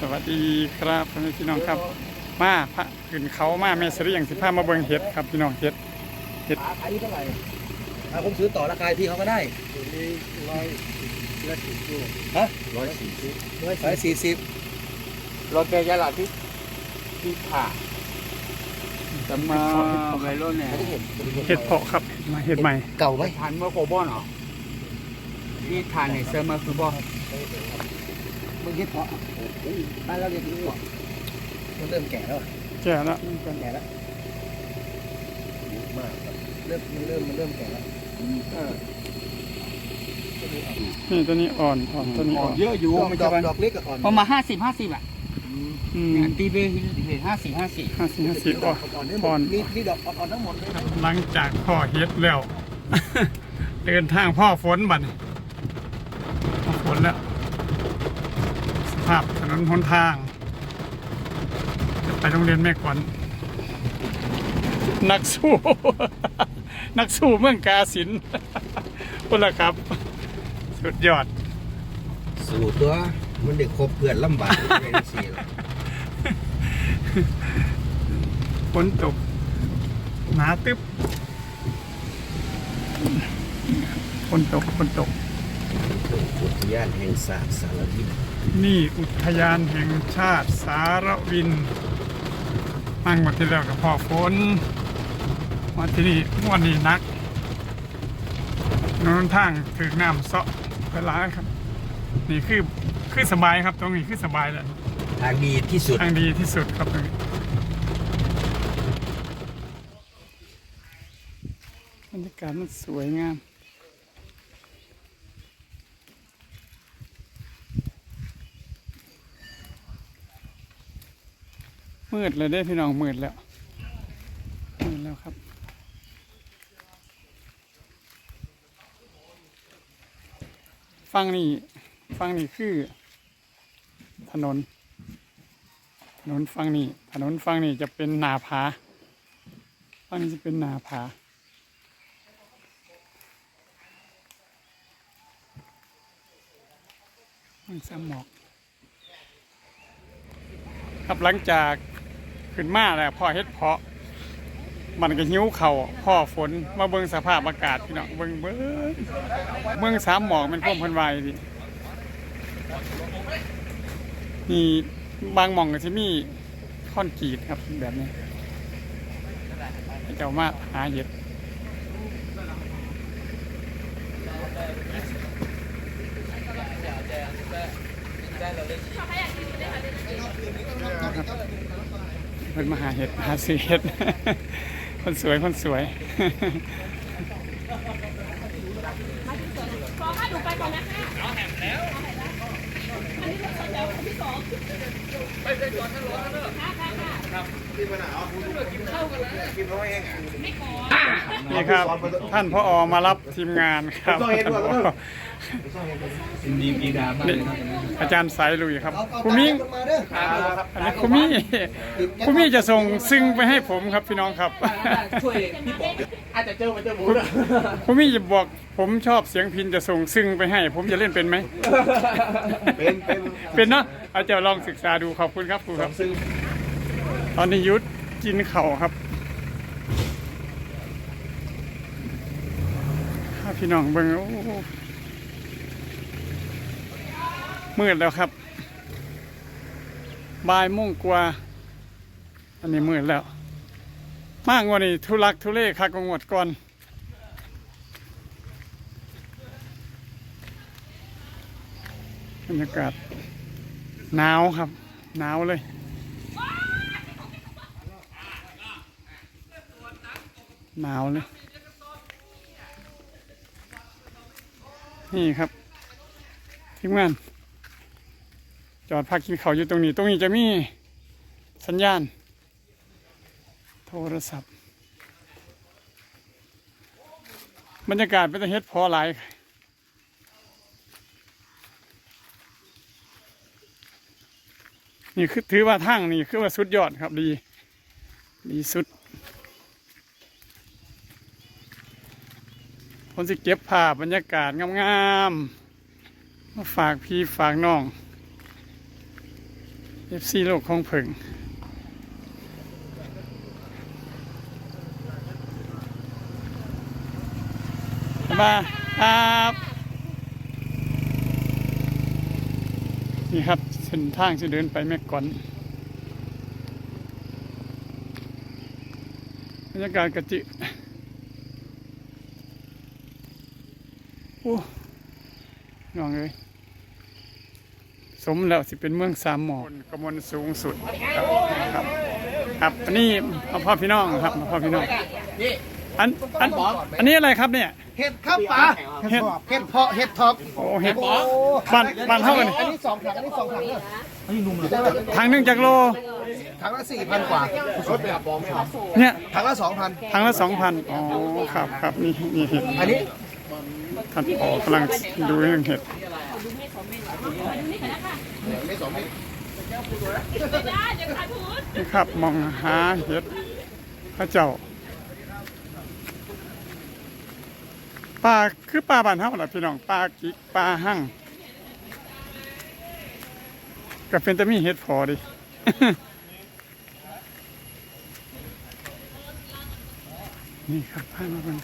สวัสดีครับพ่อแม่พี่น้องครับ มาพระขึ้นเขามาแม่เสรียงสิพามาเบิ่งเห็ดครับพี่น้องเห็ดขาขายอยู่เท่าไหร่ถ้าผมซื้อต่อราคาพี่เขาก็ได้นี่ร้อยละสิบลูกฮะร้อยสี่สิบร้อยสี่สิบรถแกยาลาที่ที่ผ่าจะมาไวรุ่นเนี่ยไม่ได้เห็นเห็ดเพาะครับมาเห็ดใหม่ เก่าไหมทานเมื่อโคบอนเหรอที่ทานในเซอร์มาคือบอ มึงคิดเพราะบ้านเราเรียกนี้มันเริ่มแก่แล้วอะแก่แล้วเริ่มแก่แล้วมากเริ่มมันเริ่มมันเริ่มแก่แล้วนี่ตัวนี้อ่อนอ่อนตัวนี้อ่อนเยอะอยู่ดอกไม่ดใช่อกป่ะดอกเล็กกับอ่อนประมาณห้าสิบห้าสิบอะอืมเนี่ยตีเบย์เบย์ห้าสิบห้าสิบห้าสิบห้าสิบอ่อนอ่อนนี่หมอ่อดนนี่นี่ดอกอ่อนทั้งหมดเลยนะหลังจากพ่อเห็ดแล้วเดินทางพ่อฝนบัดนี้พ่อฝนแล้วส ภาพถนนหนทาง จะไปโรงเรียนแม่กวนนักสู้ นักสู้เมืองกาสินพุ่นละครับ สุดยอด สู่ตัวมันเด็กคบเพื่อนลำบากเลยสี่หรอฝนตกหนาตึ๊บฝนตกฝนตกอุทยานแห่งศาสตร์สารวิน นี่อุทยานแห่งชาติสารวินมั่งวันที่แล้วกับพ่อฝนวันที่นี่วันนี้นักนนทางถึงน้ำเสาะไปหลายครับ นี่คือคือสบายครับตรงนี้คือสบายแหละทางดีที่สุด ทางดีที่สุดครับตรงนี้บรรยากาศมันสวยงาม มืดเลยได้พี่น้องมืดแล้วมืดแล้วครับฟังนี่ฟังนี่คือ ถนน ถนนฟังนี่ถนนฟังนี่จะเป็นนาผาฟังนี้จะเป็นนาผามันสมหมอกครับหลังจาก ขึ้นมาแล้วพ่อเฮ็ดเพาะ มันก็หิ้วเข่าพ่อฝนมาเบิ่งสภาพอากาศพี่น้องเบิ่งเบิ่งเบิ่งสามหมอกมันพ่มพันวายดินี่บางหม่องก็สิมีค่อนกรีดครับแบบนี้ให้เจ้ามาหาเห็ด เพิ่นมาหาเห็ดหาซื้อเห็ด คนสวยคนสวยขอให้ดูไปก่อนนะคะเอาแหมแล้วอันนี้เราแล้วที่สองไปไปก่อนท่านร้อนแล้วค่ะค่ะค่ะนี่ครับท่านพ่ออมารับทีมงานครับ นี่อาจารย์สายลุยครับคุณมิ่งอันนี้คุณมี่คุณมี่จะส่งซึ่งไปให้ผมครับพี่น้องครับช่วยพี่บอกอาจจะเจอมาเจอหมูเลยคุณมี่จะบอกผมชอบเสียงพินจะส่งซึ่งไปให้ ผมจะเล่นเป็นไหมเป็นเป็นเป็นเนาะอาจจะลองศึกษาดูขอบคุณครับครูครับตอนนี้ยุทธกินเข่าครับพี่น้องเบิ่งโอ้ มืดแล้วครับบ่ายโมงกว่า อันนี้มืดแล้ว มากกว่านี้ทุลักทุเลคักกว่างวดก่อนบรรยากาศหนาวครับ หนาวเลยหนาวเลย นี่ครับทีมงาน จอดพักกินข้าวอยู่ตรงนี้ ตรงนี้จะมีสัญญาณ โทรศัพท์ บรรยากาศเป็นเฮ็ดพอหลายนี่คือถือว่าทางนี่คือว่าสุดยอดครับดี ดีสุดคนสิเก็บภาพบรรยากาศงามๆมาฝากพี่ฝากน้อง เอฟซีโลกของเพิงมาครับนี่ครับเส้นทางจะเดินไปแม่ก่อนบรรยากาศกะจิโอ้น้องเอ้ย สมแล้วสิเป็นเมืองสามหมอกกระมวลสูงสุดครับ ครับอันนี้มาพ่อพี่น้องครับมาพ่อพี่น้องอันอันอันนี้อะไรครับเนี่ยเห็ดครับป๋าเห็ดเห็ดเพาะเห็ดท็อปโอ้เห็ดบ้านบ้านเท่ากันอันนี้สองถังอันนี้สองถังเนี่ยทางหนึ่งจากโลถังละสี่พันกว่าเนี่ยถังละสองพันทางละสองพันอ๋อครับครับนี่นี่เห็ดอันนี้ท่านอ๋อกำลังดูเรื่องเห็ดไม่ สองเม็ดได้เดี๋ยวขายพูดนี่ครับมองหาเห็ดพระเจ้าปลาคือปลาบ้านเท่าล่ะพี่น้องปลากิกปลาหั่งก็เป็นแต่มีเห็ดพอดินี่ครับพามาเบิ่ง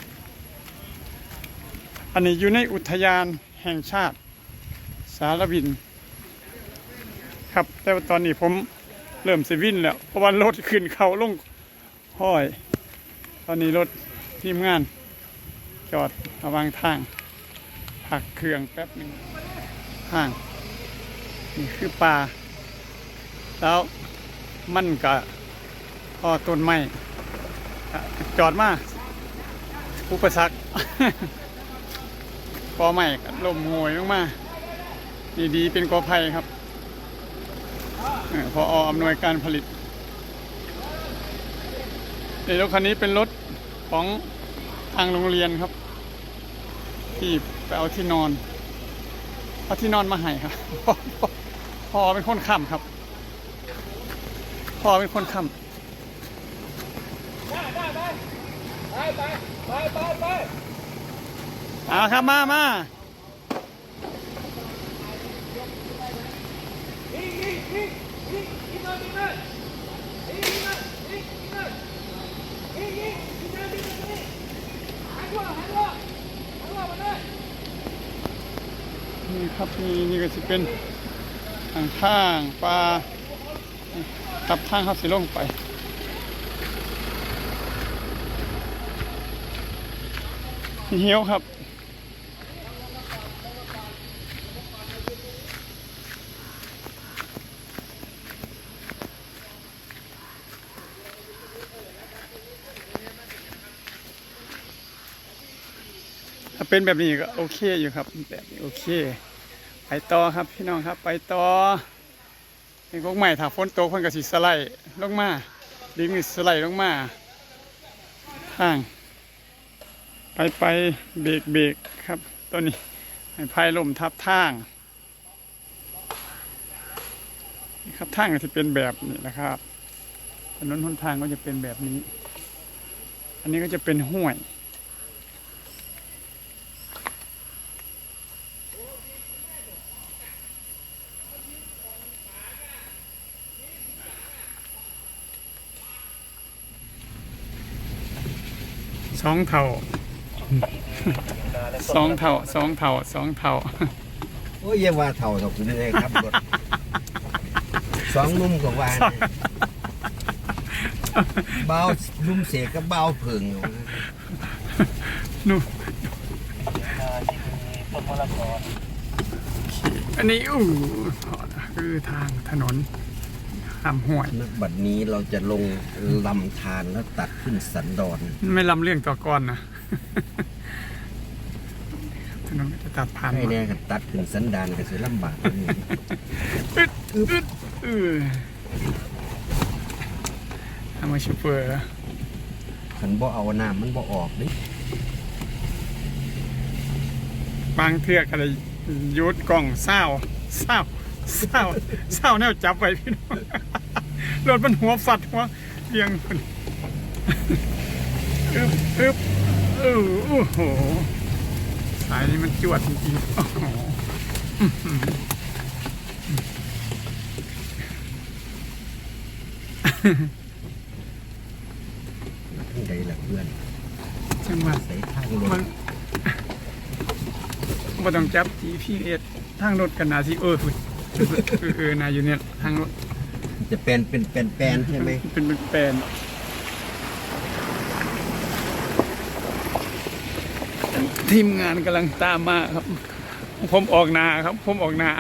อันนี้อยู่ในอุทยานแห่งชาติสารวิน ครับ แต่ว่าตอนนี้ผมเริ่มสิวินแล้ว เพราะว่ารถขึ้นเขาลงห้อย ตอนนี้รถทีมงาน จอดระหวางทางพักเครื่องแป๊บหนึ่งทาง นี่คือป่า แล้วมันก็พอต้นไม้จอดมา อุปสรรคกอไม้ก็ล่มโหวยลงมาดีดีเป็นกอไผ่ครับ พออำนวยการผลิตในรถคันนี้เป็นรถของทางโรงเรียนครับ ที่ไปเอาที่นอนเอาที่นอนมาให้ครับพ่อพ่อพ่อเป็นคนค้ำครับพ่อเป็นคนค้ำเอาครับมามานี่ นี่ครับนี่นี่ก็จะเป็นทางข้างปลาตับทางครับสิลงไปเหี้ยวครับ ถ้าเป็นแบบนี้ก็โอเคอยู่ครับแบบนี้โอเค ไปต่อครับพี่น้องครับไปต่อเป็นกกใหม่ถ้าฝนตกเพิ่นก็สิสไลด์ลงมาดินก็สิสไลด์ลงมาทาง ไปไปเบรกเบรกครับตัวนี้ให้พายลมทับทางนี่ครับทางก็จะเป็นแบบนี้นะครับถนนหนทางก็จะเป็นแบบนี้ อันนี้ก็จะเป็นห้วย สองเท่าสองเท่าสองเท่าสองเท่าโอ้ยอย่าว่าเท่าเท่าคุณเลยครับรถสองนุ่มกับว่าเนี่ยเบานุ่มเสกกับเบาเพิงอยู่นะนู่นอันนี้อู้คือทางถนน ข้ามห้วยนักบัดนี้เราจะลงลำธารแล้วตัดขึ้นสันดอน ไม่ลำเลี่ยงต่อก่อนนะถนนก็จะตัดผ่านให้มาแน่กันตัดขึ้นสันดานก็สิลำบากนิดนึงอึดอึดเออทำมาชูเปอร์ขันบ่เอาน้ำมันบ่ออกเดิบางเทือกอะไรยุดกล่องเศร้าเศร้า เศร้าเศร้าแนวจับไว้พี่น้องรถมันหัวฝัดหัวเรียงคนอึบอึบเออโอ้โหสายนี้มันจวดจริงๆโอ้โหอื้อหือที่ใดล่ะเพื่อนจังหวะใส่ทางรมัถนบ่ต้องจับ GPS ทางรถกันนาสิเออพุ่น เออนาอยู่เนี่ยทางจะเป็นเป็นเป็นแปลนใช่ไหมเป็นเป็นแปลนทีมงานกำลังตามมาครับ ผมออกนาครับ ผมออกนา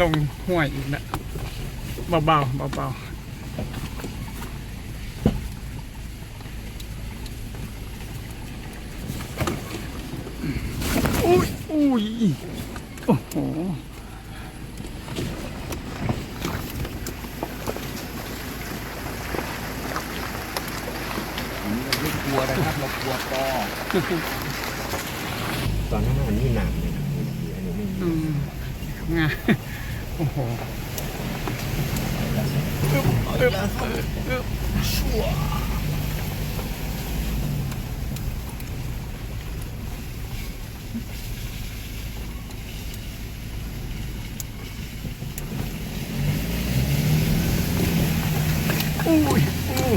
ลงห้วยอีกแล้วเบาๆเบาๆอุ้ยอุ้ยโอ้โห ไม่กลัวนะครับเรากลัวปอตอนนั้นมันนี่หนักเลยนะอันนี้ไม่มี อืมงาโอ้โห อุ้ยอู้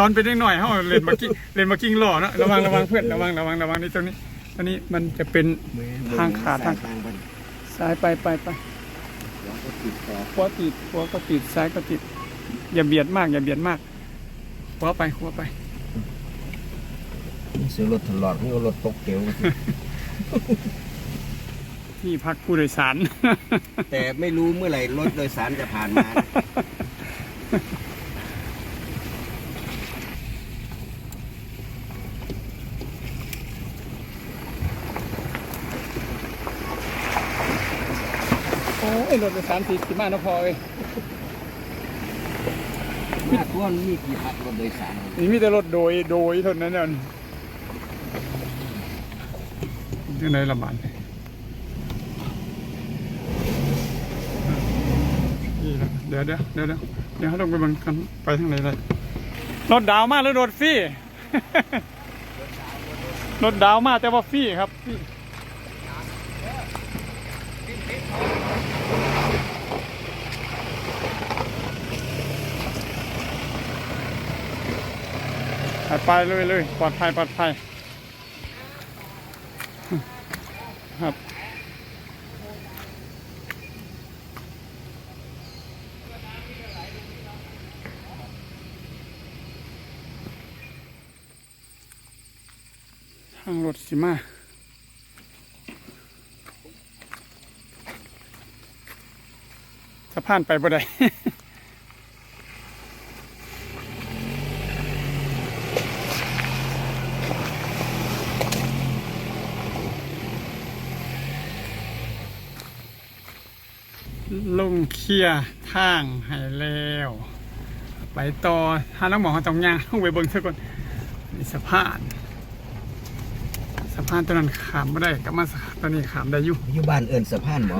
ตอนเป็นเด็กหน่อยเขาเล่นมากิ้งเล่นมากิ้งหล่อเนอะระวังระวังเพื่อนระวังระวังระวังนี่ตรงนี้ตอนนี้มันจะเป็นทางขาดทางทางไปซ้ายไปไปไปแล้วก็ติดต่อขวาติดขวาก็ติดซ้ายก็ติด อย่าเบียดมาก อย่าเบียดมากขวาไปขวาไปซื้อรถตลอดนี่รถตกเกลวที่พักผู้โดยสาร แต่ไม่รู้เมื่อไหร่รถโดยสารจะผ่านมา ยรถโดยสารติดสิมาเนาะพอเอ้ยหน้าท้วนมีกี่พักรถโดยสารนี่มีแต่รถโดยโดยเท่านั้นเองที่ไหนละบาดนี่ละเดี๋ยวเดี๋ยวเดี๋ยวเดี๋ยวเดี๋ยวเขาต้องไปเบังกันไปทางไหนเลยรถดาวมากหรือรถฟรีรถดาวมากแต่ว่าฟรีครับฟรี ไปเลยเลยปลอดภัยปลอดภัยครับทางรถสิมาสะพานไปบ่ได้ ลงเค ลียร์ทางให้แล้ว ไปต่อถ้าน้องหมอเขาต้องย่างลงไปเบิ่งซะก่อนนี่สะพานสะพานตัวนั้นขามไม่ได้กลับมาสะตอนนี้ขามได้อยู่อยู่บ้านเอิญสะพานบ่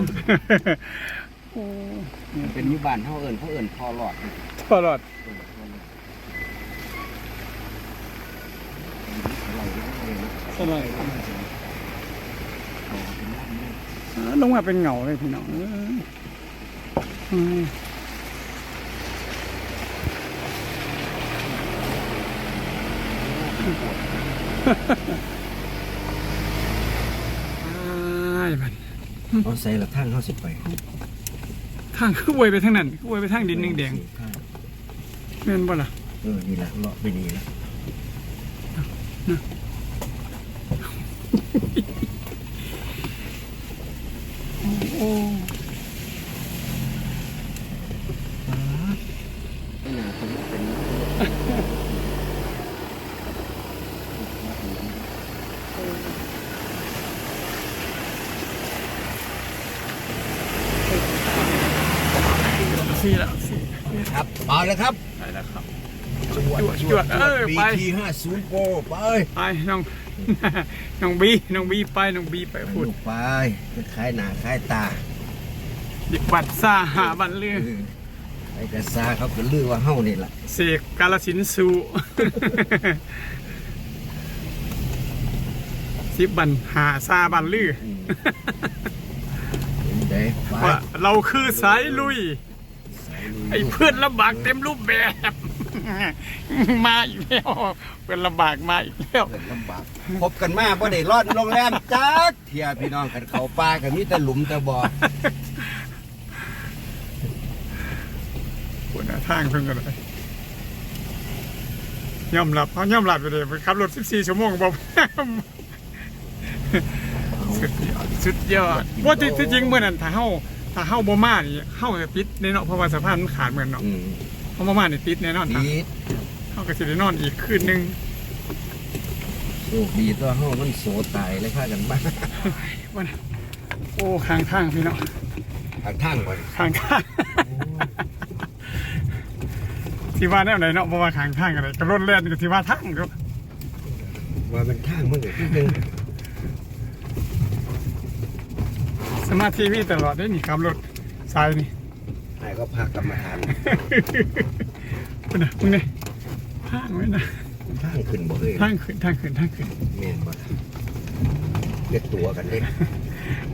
โอ้เป็นอยู่บ้านเฮาเอิญเขาเอิญพอหลอดตลอดตลอดลงมาเป็นเหงาเลยพี่น้อง เอ้ยอืมอ้ายบัดเอาใส่ละทางเฮาสิไปทางคืออวยไปทางนั้นคืออวยไปทางดินแดงทางๆแม่นบ่ล่ะเออนี่ละเลาะไปนี่ละโอ้ ไม่น่าจะเป็น สี่แล้วสี่ครับเอาเลยครับไปแล้วครับจวดจวดเออบีไป ทีห้าศูนย์โปรไปไปน้อง น้องบีน้องบีไปน้องบีไปพูดลูกไปจะขายหน้าขายตาอีกบัตรซาหาบันลือไอ้ กระซาเขาก็ลือว่าเฮานี่ล่ะเสกกาลสินธุ์สูสิบบันหาซาบันลือเห็นได้ฟ้าว่าเราคือสายลุย สายลุยไอ้เพื่อนลำบากเต็มรูปแบบ มาอีกแล้วเพื่อนลำบากมาอีกแล้วเกิดลำบากพบกันมาบ่ได้รอดโรงแรมจักเที่ยพี่น้องกันเขาป่าก็มีแต่หลุมแต่บ่อ ปวดหน้า ทางเพิ่งกันเลยยอมรับเขายอมรับไปเลยขับรถ 14 ชั่วโมงบอกสุดยอดสุดยอดว่าที่ที่จริงเมื่อนั้นถ้าเฮาถ้าเฮาบ่มานี่เฮาจะปิดแน่เนาะเพราะว่าสะพานมันขาดเหมือนเนาะอืมเฮาบ่มานี่ปิดแน่นอนดีเฮาก็สิได้นอนอีกคืนหนึงโชคดีตัวเฮามันโสตายเลยค่ากันบ้าวันโอ้ข้างทางพี่เนาะทางทางก่อนข้างทาง ที่ว่าแนวไหนเนาะเพราะว่าข้างทางอะไรก็รถแล่นก็ที่ว่าทางก็ว่ามันทางมันก็คือจังสมาธิมีตลอดได้นี่ขับรถสายนี่ไอ้ก็พากรรมฐานคุณนะมึงเนี่ยทางไว้นะทางขึ้นบ่เอ้ยทางขึ้นทางขึ้นทางขึ้นแม่นบ่ล่ะเรียกตัวกันเด้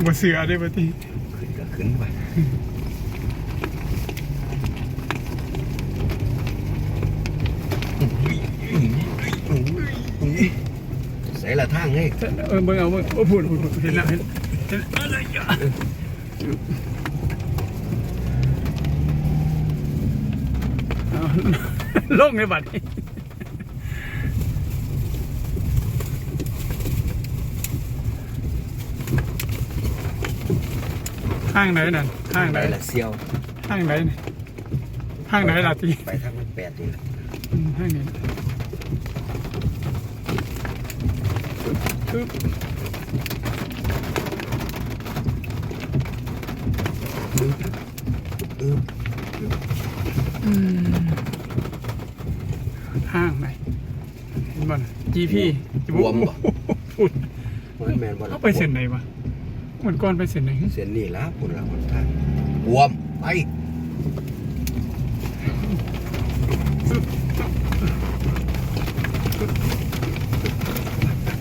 บ่เสือได้บ่ทีขึ้นก็ขึ้นไป ใส่ละทางเฮ้ยเออเบิ่งเอาเบิ่งโอ้พูดพูดพูดเห็นแล้วเห็นเห็นอะไรอะเอาลงในบัดนี้ข้างไหนนั่นข้างไหนไปละเซียวข้างไหนนี่ข้างไหนล่ะทีไปทางมันแปดนี่แหละอืมข้างนี้ปึ๊บเออ ห้างไหนเห็นบ่น่ะ GP บวมบ่พูดมันแม่นบ่ล่ะเขาไปเส้นไหนวะเหมือนก่อนไปเส้นไหน เส้นนี่ละพุ่นละคนทางบวมไป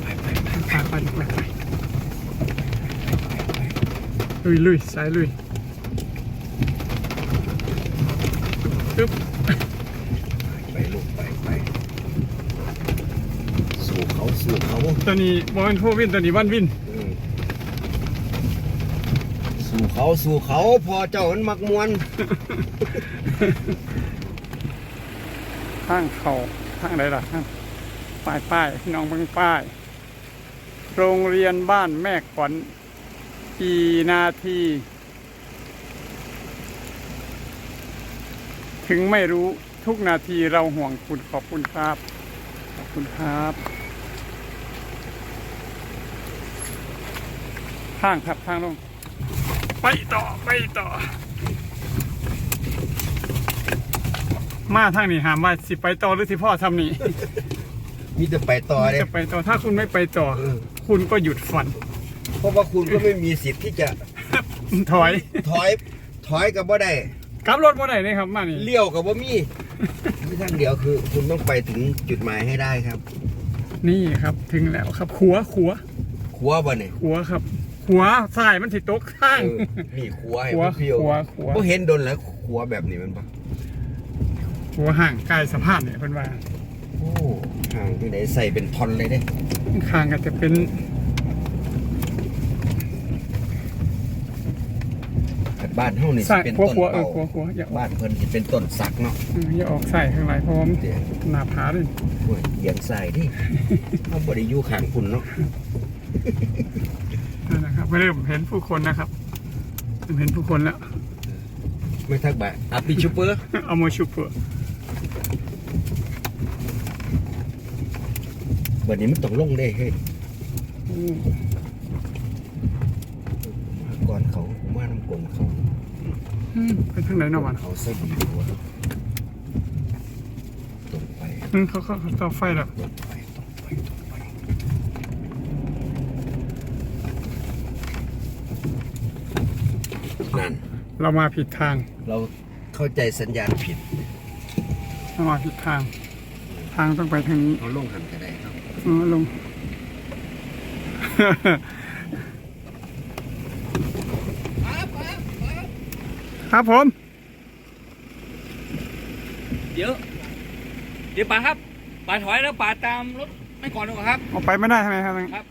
ไปไปไปไป ลุยลุยสายลุยปึ๊บไปลูกไปไปสู่เขาสู่เขาตัวนี้บอลผู้วินตัวนี้วันวินเออสู่เขาสู่เขาพอเจ้ามันมักมวน ข้างเขาข้างไหนล่ะข้างป้ายป้ายพี่น้องเบิ่งป้าย โรงเรียนบ้านแม่ขวัญ กี่นาที ถึงไม่รู้ทุกนาทีเราห่วงคุณขอบคุณครับ ขอบคุณครับทางครับทางลง ไปต่อ ไปต่อ มาทางนี้หามว่าสิไปต่อหรือสิพ่อทำนี่ มีแต่ไปต่อเลยจะไปต่อถ้าคุณไม่ไปต่อ เออ คุณก็หยุดฝัน เพราะว่าคุณก็ไม่มีสิทธิ์ที่จะถอย ถอยถอยกับบ่ได้กลับรถบ่ได้เลยครับมานี่เลี้ยวกับบ่มีมีทางเดียวคือ คุณต้องไปถึงจุดหมายให้ได้ครับ นี่ครับถึงแล้วครับขัวขัวขัวบ่เนี่ยขัวครับขัวสายมันสิตกข้างเออนี่ขัวให้ขัวเพียวขัวขัวบ่เห็นโดนแล้วขัวแบบนี้มันปะขัวห่างกายสภาพเนี่ยเพิ่นว่าโอ้ห่างที่ไหนใส่เป็นทอนเลยเด้ข้างก็จะเป็น บ้านเฮานี่สิสายเป็นขัวต้นขัวเออเป่าขัวขัวอย่าออกบ้านเพิ่นสิเป็นต้นสักเนาะเอออย่าออกใส่ข้างในเพราะว่ามันเดี๋ยวหน้าผาเลยโอ้ยเอียงใส่ที่เฮาบ่ได้อยู่ข้างคุณเนาะนั่นนะครับเริ่มเห็นผู้คนนะครับเริ่มเห็นผู้คนแล้ว ไม่ทักบะอะปิชูเปอร์ เอามาชุบเปอร์บัดนี้มันต้องลงได้เฮ้ยอืมมาก่อนเขาผมว่าน้ำกลมเขา อืมไปทางไหนเนาะวันเขาใส่ดีกว่าตรงไปอืมเขาเขาเขาต่อไฟแล้วตรงไปตรงไปตรงไปนั่นเรามาผิดทาง เราเข้าใจสัญญาณผิดเรามาผิดทาง ทางต้องไปทางนี้เอาลงหันก็ได้ครับเออลง ครับผม เดี๋ยว เดี๋ยวป่าครับป่าถอยแล้วป่าตามรถไม่ก่อนดีกว่าครับ ออกไปไม่ได้ใช่ไหมครับ ครับ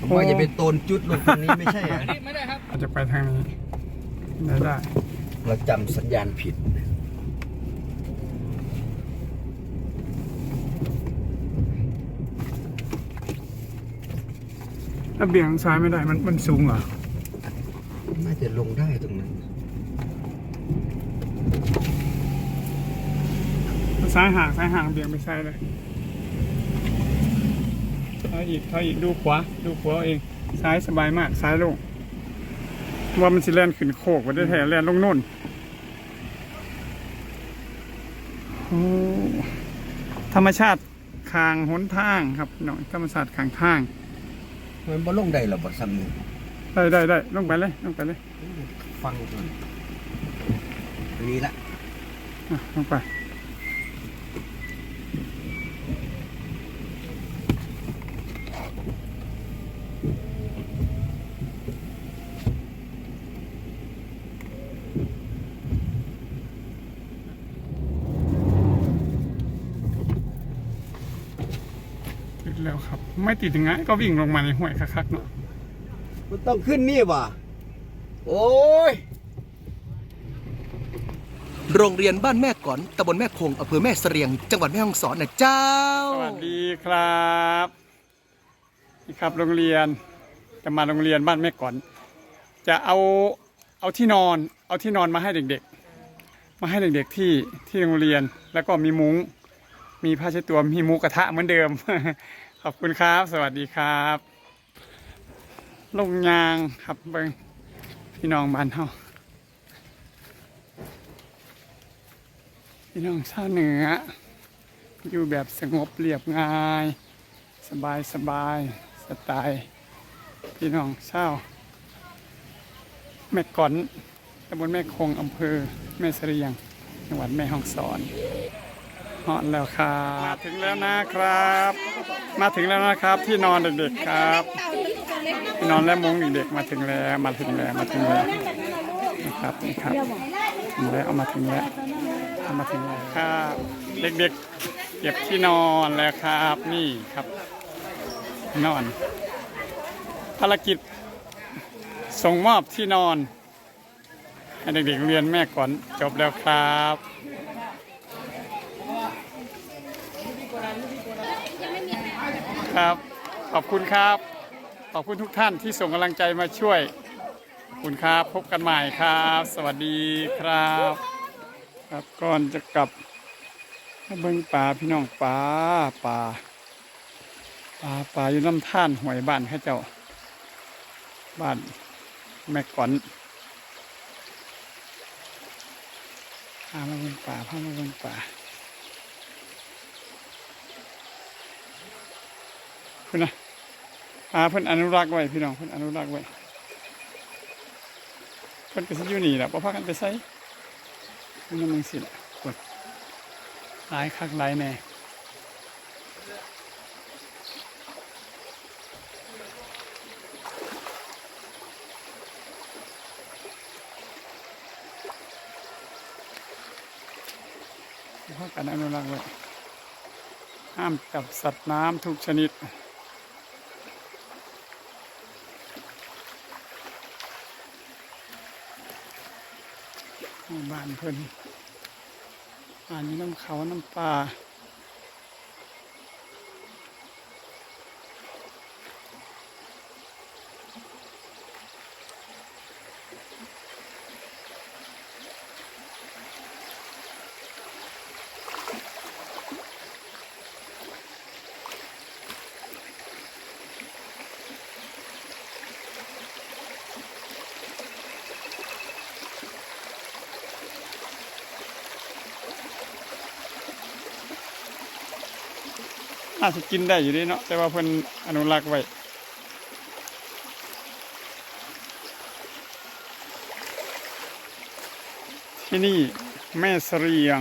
ผมว่าจะเป็นโตนจุดลงตรงนี้ไม่ใช่อะอันนี้ไม่ได้ครับอาจจะไปทางนี้ได้ได้เราจำสัญญาณผิด แล้วเบี่ยงซ้ายไม่ได้มันมันสูงเหรอน่า จะลงได้ตรงนั้นซ้ายห่างซ้ายห่างเบี่ยงไปซ้ายเลยถอยอีกถอยอีกดูขวาดูขวาเอาเองซ้ายสบายมากซ้ายลงว่ามันสิแล่นขึ้นโคกว่าได้แท้แล่นลงโน่นโอ้ธรรมชาติคางหนทางครับพี่น้องธรรมชาติคางทางมันบ่ลงได้หรอบ่ซ้ำนี่ ได้ได้ได้ลงไปเลยลงไปเลยฟังก่อนอันนี้ละอะลงไปติดแล้วครับ ไม่ติดยังไงก็วิ่งลงมาในห้วยคักๆเนาะ มันต้องขึ้นนี่ว่ะ โอ้ย โรงเรียนบ้านแม่ก่อนตำบลแม่คงอำเภอแม่เสรียง จังหวัดแม่ฮ่องสอนนะเจ้า สวัสดีครับนี่ครับโรงเรียนจะมาโรงเรียนบ้านแม่ก่อน จะเอาเอาที่นอน เอาที่นอนมาให้เด็กๆ มาให้เด็กๆที่ที่โรงเรียนแล้วก็มีมุ้งมีผ้าเช็ดตัวมีหมูกระทะเหมือนเดิม ขอบคุณครับ สวัสดีครับ ลงยางครับเบิงพี่น้องบ้านเฮาพี่น้องชาวเหนือ อยู่แบบสงบเรียบง่าย สบายสบายสไตล์พี่น้องชาวแม่ก่อนตำบลแม่คงอำเภอแม่เสรียง จังหวัดแม่ฮ่องสอน ฮอนแล้วครับ มาถึงแล้วนะครับ มาถึงแล้วนะครับ ที่นอนเด็กๆครับที่นอนและมุ้งเด็กๆมาถึงแล้วมาถึงแล้วมาถึงแล้วนะครับนี่ครับถึงแล้วเอามาถึงแล้วเอามาถึงแล้วครับเด็กๆเก็บที่นอนแล้วครับนี่ครับ นอน ภารกิจส่งมอบที่นอนให้เด็กๆเรียนแม่ก่อนจบแล้วครับ ครับ ขอบคุณครับ ขอบคุณทุกท่านที่ส่งกำลังใจมาช่วย ขอบคุณครับ พบกันใหม่ครับ สวัสดีครับ ครับก่อนจะกลับมาเบิ่งปลาพี่น้องปลาปลาปลาปลาอยู่น้ำท่านหวยบ้านเข้าเจ้า บ้านแม่ก่อนพามาเบิ่งปลาพามาเบิ่งปลา เพื่อนนะปลาเพิ่อนอนุรักษ์ไว้พี่น้องเพิ่อนอนุรักษ์ไว้เพิ่อนก็สิอยู่นี่แหละบ่พากันไปไสมันนำมึงสิละคนหลายคักหลายแน่เพาะกันอนุรักษ์ไว้ห้ามจับสัตว์น้ำทุกชนิด หมู่บ้าน เพิ่นอ่านนี้น้ำเขาน้ำปลาาสิกินได้อยู่ดีเนาะแต่ว่าเพิ่นอนุรักษ์ไว้ที่นี่แม่เสรียง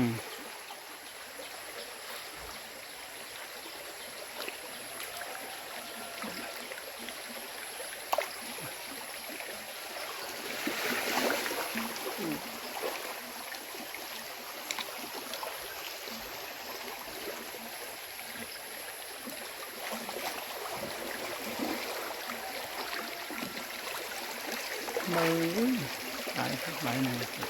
หลายแนว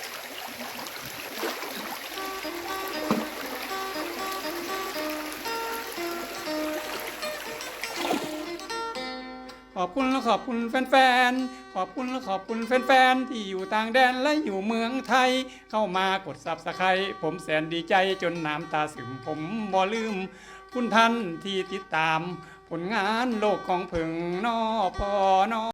ขอบคุณและขอบคุณแฟนๆ ขอบคุณและขอบคุณแฟนๆ ที่อยู่ต่างแดนและอยู่เมืองไทย เข้ามากดซับสไครต์ผมแสนดีใจจนน้ำตาสึมผมบ่ลืม คุณท่านที่ติดตาม ผลงานโลกของผึ่งนอพอนอ